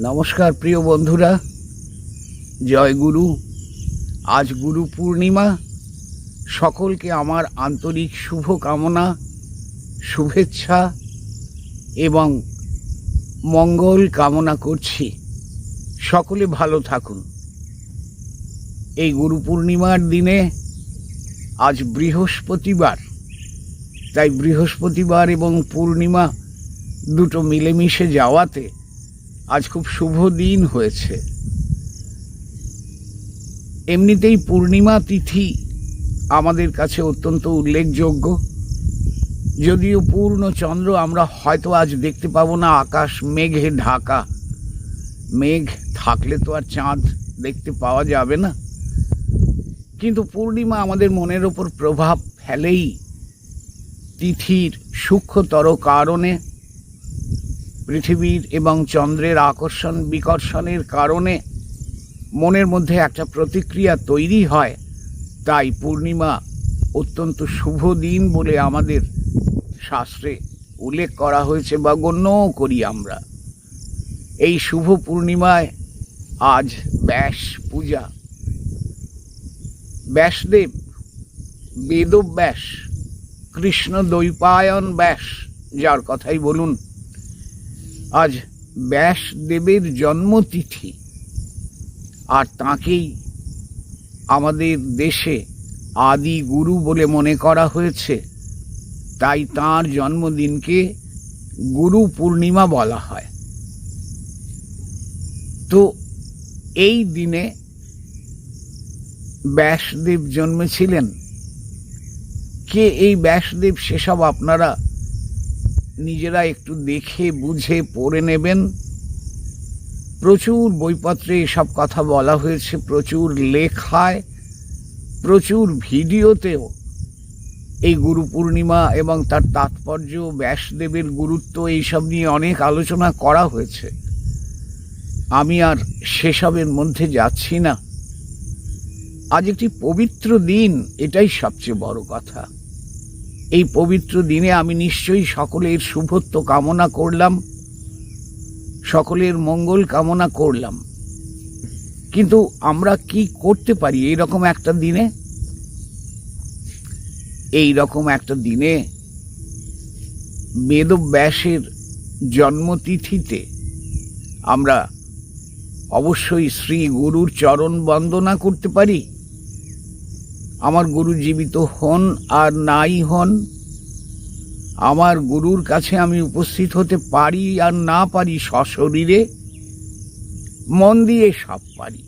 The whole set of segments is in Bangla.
নমস্কার প্রিয় বন্ধুরা। জয় গুরু। আজ গুরু পূর্ণিমা। সকলকে আমার আন্তরিক শুভ কামনা, শুভেচ্ছা এবং মঙ্গল কামনা করছি। সকলে ভালো থাকুন। এই গুরু পূর্ণিমার দিনে আজ বৃহস্পতিবার, তাই বৃহস্পতিবার এবং পূর্ণিমা দুটো মিলেমিশে যাওয়াতে আজ খুব শুভ দিন হয়েছে। এমনিতেই পূর্ণিমা তিথি আমাদের কাছে অত্যন্ত উল্লেখযোগ্য। যদিও পূর্ণ চন্দ্র আমরা হয়তো আজ দেখতে পাবো না, আকাশ, মেঘে ঢাকা। মেঘ থাকলে তো আর চাঁদ দেখতে পাওয়া যাবে না। কিন্তু পূর্ণিমা আমাদের মনের ওপর প্রভাব ফেলেই তিথির সূক্ষ্মতর কারণে পৃথিবীর এবং চন্দ্রের আকর্ষণ বিকর্ষণের কারণে মনের মধ্যে একটা প্রতিক্রিয়া তৈরি হয়, তাই পূর্ণিমা অত্যন্ত শুভ দিন বলে আমাদের শাস্ত্রে উল্লেখ করা হয়েছে বা গণ্যও করি আমরা। এই শুভ পূর্ণিমায় আজ ব্যাস পূজা। ব্যাসদেব, বেদব্যাস কৃষ্ণ দৈপায়ন ব্যাস, যার কথাই বলুন। আজ ব্যাসদেবের জন্মতিথি। আর তাকেই আমাদের দেশে আদি গুরু বলে মনে করা হয়েছে। তাই তার জন্মদিনকে গুরু পূর্ণিমা বলা হয়। তো এই দিনে ব্যাসদেব জন্মেছিলেন। কে এই ব্যাসদেব সেসব আপনারা নিজেরা একটু দেখে, বুঝে, পড়ে নেবেন। প্রচুর বইপত্রে এসব কথা বলা হয়েছে, প্রচুর লেখায়, প্রচুর ভিডিওতেও। এই গুরু পূর্ণিমা এবং তার তাৎপর্য, ব্যাসদেবের গুরুত্ব, এইসব নিয়ে অনেক আলোচনা করা হয়েছে। আমি আর সেসবের মধ্যে যাচ্ছি না। আজ একটি পবিত্র দিন, এটাই সবচেয়ে বড় কথা। এই পবিত্র দিনে আমি নিশ্চয়ই সকলের শুভত্ব কামনা করলাম, সকলের মঙ্গল কামনা করলাম। কিন্তু আমরা কি করতে পারি এই রকম একটা দিনে? এই রকম একটা দিনে বেদব্যাসের জন্মতিথিতে আমরা অবশ্যই শ্রী গুরুর চরণ বন্দনা করতে পারি। আমার গুরু জীবিত হন আর নাই হন, আমার গুরুর কাছে আমি উপস্থিত হতে পারি আর না পারি সশরীরে, মন দিয়ে সব পারি।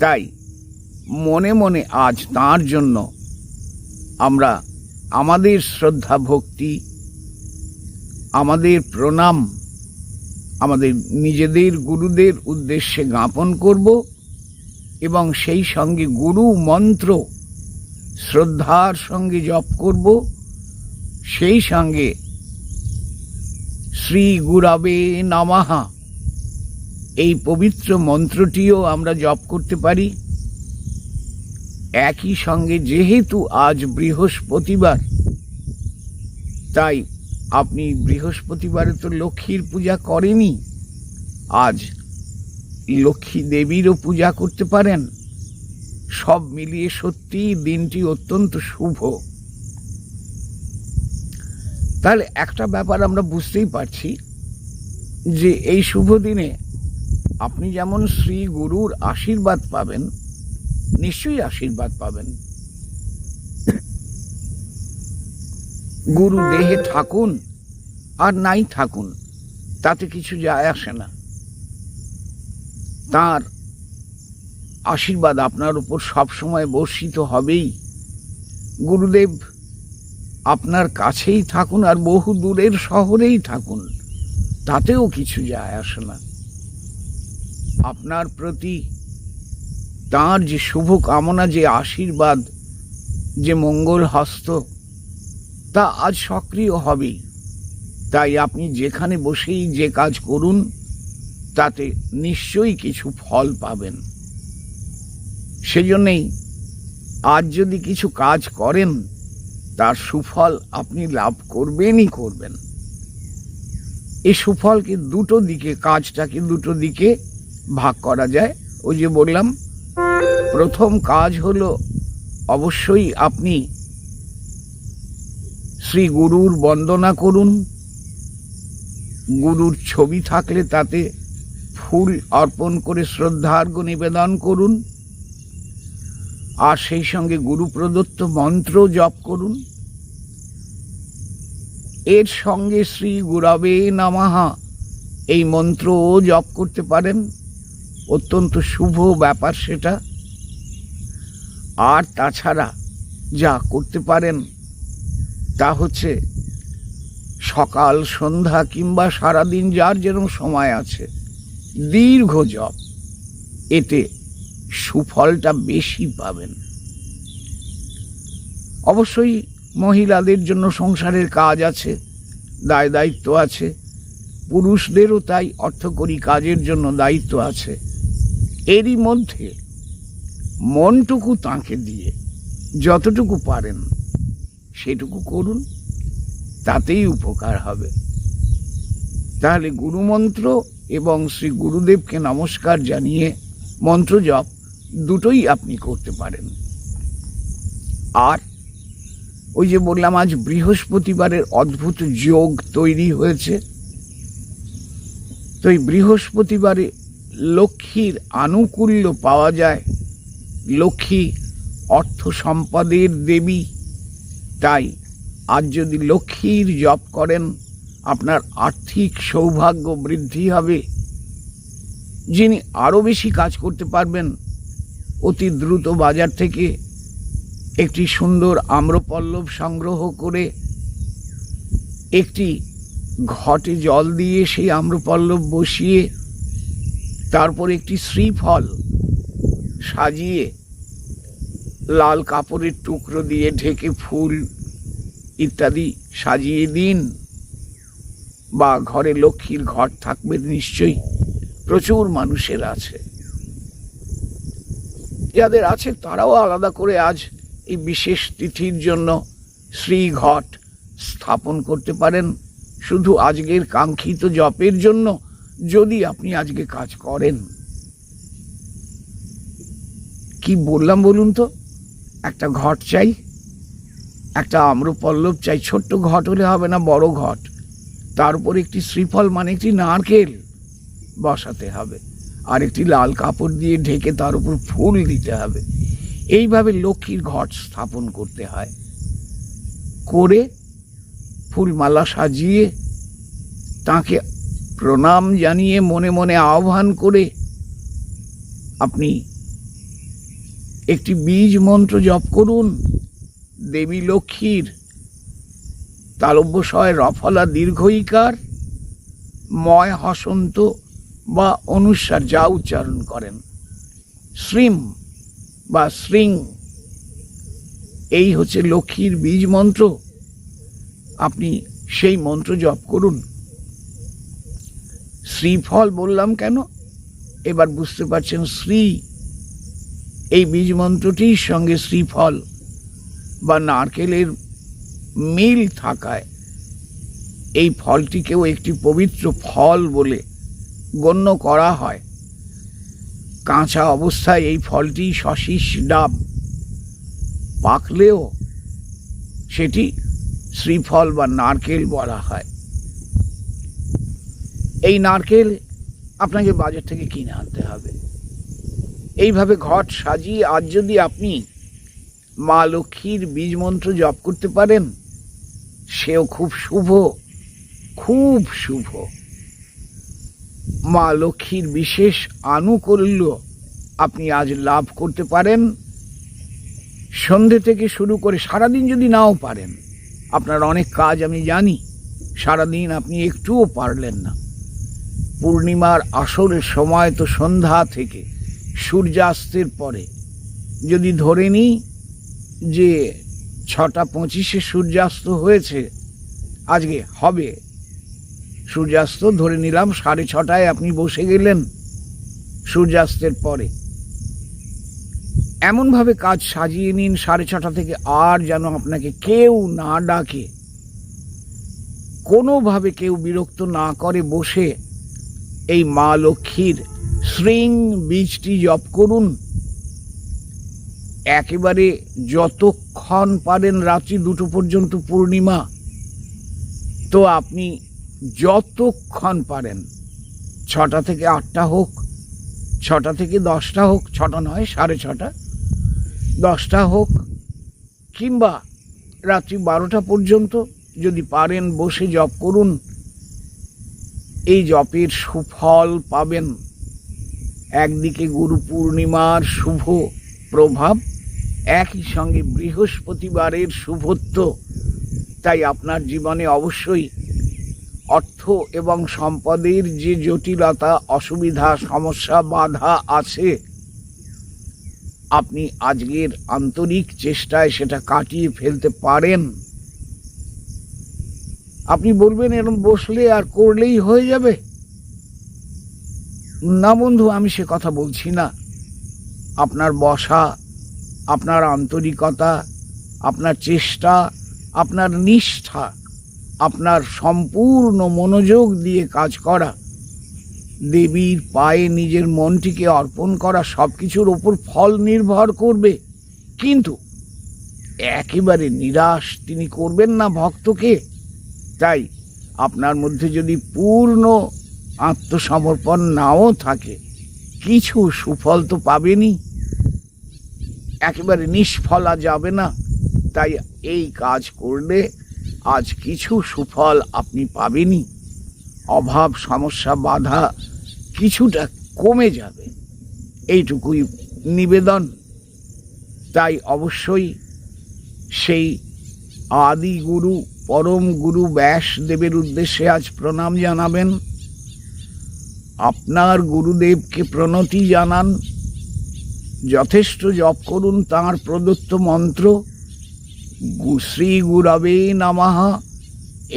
তাই মনে মনে আজ তার জন্য আমরা আমাদের শ্রদ্ধা ভক্তি, আমাদের প্রণাম, আমাদের নিজেদের গুরুদের উদ্দেশ্যে জ্ঞাপন করব। এবং সেই সঙ্গে গুরু মন্ত্র শ্রদ্ধার সঙ্গে জপ করব। সেই সঙ্গে শ্রী গুরাবে নামাহা। এই পবিত্র মন্ত্রটিও আমরা জপ করতে পারি। একই সঙ্গে যেহেতু আজ বৃহস্পতিবার, তাই আপনি বৃহস্পতিবারে তো লক্ষ্মীর পূজা করেনি আজ লক্ষ্মী দেবীরও পূজা করতে পারেন। সব মিলিয়ে সত্যি দিনটি অত্যন্ত শুভ। তাহলে একটা ব্যাপার আমরা বুঝতেই পারছি যে এই শুভ দিনে আপনি যেমন শ্রী গুরুর আশীর্বাদ পাবেন, নিশ্চয়ই আশীর্বাদ পাবেন। গুরু দেহে থাকুন আর নাই থাকুন, তাতে কিছু যায় আসে না। তার আশীর্বাদ আপনার উপর সবসময় বর্ষিত হবেই। গুরুদেব, আপনার কাছেই থাকুন আর বহু দূরের শহরেই থাকুন। তাতেও কিছু যায় আসে না। আপনার প্রতি তার যে শুভ কামনা, যে আশীর্বাদ, যে মঙ্গল হস্ত, তা আজ সক্রিয় হবেই। তাই আপনি যেখানে বসেই যে কাজ করুন তাতে নিশ্চয়ই কিছু ফল পাবেন। সেজন্যেই আজ যদি কিছু কাজ করেন, তার সুফল আপনি লাভ করবেনই করবেন। এই সুফলকে দুটো দিকে, কাজটাকে দুটো দিকে ভাগ করা যায়। ওই যে বললাম, প্রথম কাজ হলো অবশ্যই আপনি শ্রী গুরুর বন্দনা করুন। গুরুর ছবি থাকলে তাতে ফুল অর্পণ করে শ্রদ্ধার্ঘ নিবেদন করুন। আর সেই সঙ্গে গুরু প্রদত্ত মন্ত্র জপ করুন। এর সঙ্গে শ্রী গুরাবে নামাহা এই মন্ত্রও জপ করতে পারেন। অত্যন্ত শুভ ব্যাপার সেটা। আর তাছাড়া যা করতে পারেন, তা হচ্ছে সকাল, সন্ধ্যা কিংবা সারাদিন যার যেরকম সময় আছে। দীর্ঘ জপ এতে সুফলটা বেশি পাবেন। অবশ্যই মহিলাদের জন্য সংসারের কাজ আছে দায় দায়িত্ব আছে, পুরুষদেরও তাই অর্থকরী কাজের জন্য দায়িত্ব আছে। এরই মধ্যে মনটুকু তাঁকে দিয়ে যতটুকু পারেন সেটুকু করুন, তাতেই উপকার হবে। তাহলে গুরুমন্ত্র এবং শ্রী গুরুদেবকে নমস্কার জানিয়ে মন্ত্র জপ দুটোই আপনি করতে পারেন। আর ওই যে বললাম, আজ বৃহস্পতিবারের অদ্ভুত যোগ তৈরি হয়েছে। তো এই বৃহস্পতিবারে লক্ষ্মীর আনুকূল্য পাওয়া যায়। লক্ষ্মী অর্থ সম্পদের দেবী। তাই আজ যদি লক্ষ্মীর জপ করেন আপনার আর্থিক সৌভাগ্য বৃদ্ধি হবে। যিনি আরও বেশি কাজ করতে পারবেন, অতি দ্রুত বাজার থেকে একটি সুন্দর আম্রপল্লব সংগ্রহ করে একটি ঘটে জল দিয়ে সেই আম্রপল্লব বসিয়ে তারপর একটি শ্রীফল সাজিয়ে লাল কাপড়ের টুকরো দিয়ে ঢেকে ফুল ইত্যাদি সাজিয়ে দিন। বা ঘরে লক্ষ্মীর ঘর থাকবে নিশ্চয়ই। প্রচুর মানুষের আছে। যাদের আছে তারাও আলাদা করে আজ এই বিশেষ তিথির জন্য শ্রীঘট স্থাপন করতে পারেন। শুধু আজকের কাঙ্ক্ষিত জপের জন্য যদি আপনি আজকে কাজ করেন। কি বললাম বলুন তো? একটা ঘট চাই। একটা আম্রপল্লব চাই। ছোট্ট ঘট হলে হবে না, বড় ঘট। তার উপর একটি শ্রীফল মানে একটি নারকেল বসাতে হবে। আর একটি লাল কাপড় দিয়ে ঢেকে তার উপর ফুল দিতে হবে। এইভাবে লক্ষ্মীর ঘট স্থাপন করতে হয়। করে ফুলমালা সাজিয়ে তাকে প্রণাম জানিয়ে মনে মনে আহ্বান করে, আপনি একটি বীজ মন্ত্র জপ করুন, দেবী লক্ষ্মীর তালব্যশয় রফলা দীর্ঘইকার। ময় হসন্ত বা অনুসার যা উচ্চারণ করেন। শ্রীম বা শ্রিং। এই হচ্ছে লক্ষ্মীর বীজ মন্ত্র। আপনি সেই মন্ত্র জপ করুন। শ্রীফল বললাম কেন? এবার বুঝতে পারছেন শ্রী। এই বীজ মন্ত্রটির সঙ্গে শ্রীফল বা নারকেলের মিল থাকায় এই ফলটিকেও একটি পবিত্র ফল বলে গণ্য করা হয়। কাঁচা অবস্থায় এই ফলটি শশীষ ডাব পাকলেও সেটি শ্রীফল বা নারকেল বলা হয়। এই নারকেল আপনাকে বাজার থেকে কিনে আনতে হবে। এইভাবে ঘট সাজিয়ে আজ যদি আপনি মা লক্ষ্মীর বীজ মন্ত্র জপ করতে পারেন সেও খুব শুভ খুব শুভ। মা লক্ষ্মীর বিশেষ আনুকূল্য আপনি আজ লাভ করতে পারেন। সন্ধে থেকে শুরু করে সারাদিন যদি নাও পারেন, আপনার অনেক কাজ আমি জানি, সারাদিন আপনি একটুও পারলেন না। পূর্ণিমার আসরের সময় তো সন্ধ্যা থেকে সূর্যাস্তের পরে। যদি ধরে নিই যে ছটা পঁচিশে সূর্যাস্ত হয়েছে। আজকে হবে। সূর্যাস্ত ধরে নিলাম সাড়ে ছটায় আপনি বসে গেলেন সূর্যাস্তের পরে। এমনভাবে কাজ সাজিয়ে নিন সাড়ে ছটা থেকে আর যেন আপনাকে কেউ না ডাকে। কোনোভাবে কেউ বিরক্ত না করে বসে। এই মা লক্ষ্মীর শ্রিং বীজটি জপ করুন। একেবারে যতক্ষণ পারেন রাত্রি দুটো পর্যন্ত পূর্ণিমা। তো আপনি যতক্ষণ পারেন, ছটা থেকে আটটা হোক, ছটা থেকে দশটা হোক, ছটা নয়, সাড়ে ছটা, দশটা হোক, কিংবা রাত্রি বারোটা পর্যন্ত যদি পারেন বসে জপ করুন, এই জপের সুফল পাবেন। একদিকে গুরু পূর্ণিমার শুভ প্রভাব একই সঙ্গে বৃহস্পতিবারের শুভত্ব। তাই আপনার জীবনে অবশ্যই অর্থ এবং সম্পদের যে জটিলতা, অসুবিধা, সমস্যা, বাধা আছে, আপনি আজকের আন্তরিক চেষ্টায় সেটা কাটিয়ে ফেলতে পারেন। আপনি বলবেন এরকম বসলে আর করলেই হয়ে যাবে? না বন্ধু, আমি সে কথা বলছি না। আপনার বসা আপনার আন্তরিকতা, আপনার চেষ্টা, আপনার নিষ্ঠা, আপনার সম্পূর্ণ মনোযোগ দিয়ে কাজ করা, দেবীর পায়ে নিজের মনটিকে অর্পণ করা সব কিছুর ওপর ফল নির্ভর করবে। কিন্তু একেবারে নিরাশ তিনি করবেন না ভক্তকে। তাই আপনার মধ্যে যদি পূর্ণ আত্মসমর্পণ নাও থাকে, কিছু সুফল তো পাবেনই। একেবারে নিষ্ফলা যাবে না। তাই এই কাজ করলে আজ কিছু সুফল আপনি পাবেনই। অভাব, সমস্যা, বাধা কিছুটা কমে যাবে। এইটুকুই নিবেদন। তাই অবশ্যই সেই আদি গুরু, পরম গুরু ব্যাসদেবের উদ্দেশ্যে আজ প্রণাম জানাবেন। আপনার গুরুদেবকে প্রণতি জানান। যথেষ্ট জপ করুন তাঁর প্রদত্ত মন্ত্র। শ্রী গুরবে নামাহা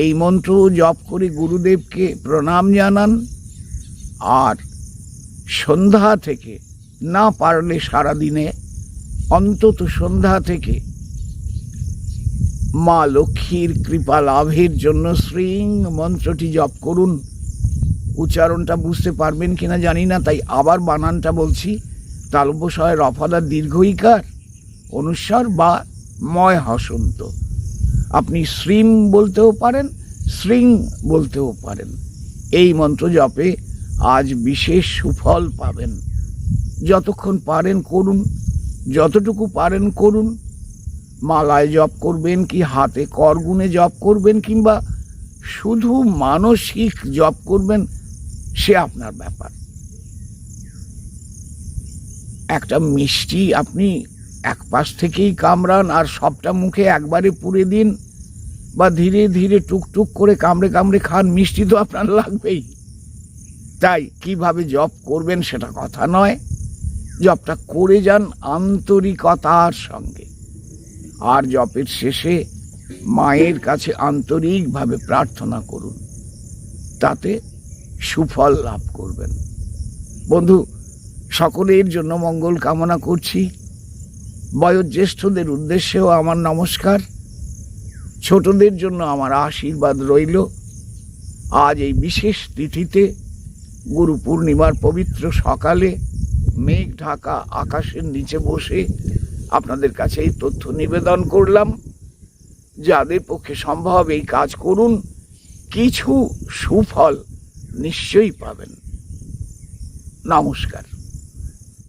এই মন্ত্র জপ করে গুরুদেবকে প্রণাম জানান। আর সন্ধ্যা থেকে না পারলে সারাদিনে অন্তত সন্ধ্যা থেকে মা লক্ষ্মীর কৃপা লাভের জন্য শ্রীং মন্ত্রটি জপ করুন। উচ্চারণটা বুঝতে পারবেন কিনা জানি না, তাই আবার বানানটা বলছি। তালব্যসয় রফাদা দীর্ঘইকার অনুস্বার বা ময় হসন্ত। আপনি শ্রীম বলতেও পারেন, শ্রীং বলতেও পারেন। এই মন্ত্র জপে আজ বিশেষ সুফল পাবেন। যতক্ষণ পারেন করুন, যতটুকু পারেন করুন। মালায় জপ করবেন কি হাতে করগুনে জপ করবেন কিংবা শুধু মানসিক জপ করবেন, সে আপনার ব্যাপার। একটা মিষ্টি আপনি এক পাশ থেকেই কামড়ান আর সবটা মুখে একবারে পুরে দিন বা ধীরে ধীরে টুকটুক করে কামড়ে কামড়ে খান, মিষ্টি তো আপনার লাগবেই। তাই কীভাবে জপ করবেন সেটা কথা নয়। জপটা করে যান আন্তরিকতার সঙ্গে। আর জপের শেষে মায়ের কাছে আন্তরিকভাবে প্রার্থনা করুন। তাতে সুফল লাভ করবেন। বন্ধু সকলের জন্য মঙ্গল কামনা করছি। বয়োজ্যেষ্ঠদের উদ্দেশ্যেও আমার নমস্কার। ছোটদের জন্য আমার আশীর্বাদ রইল। আজ এই বিশেষ তিথিতে গুরু পূর্ণিমার পবিত্র সকালে মেঘ ঢাকা আকাশের নিচে বসে আপনাদের কাছে এই তথ্য নিবেদন করলাম। যাদের পক্ষে সম্ভব এই কাজ করুন। কিছু সুফল নিশ্চয়ই পাবেন। নমস্কার।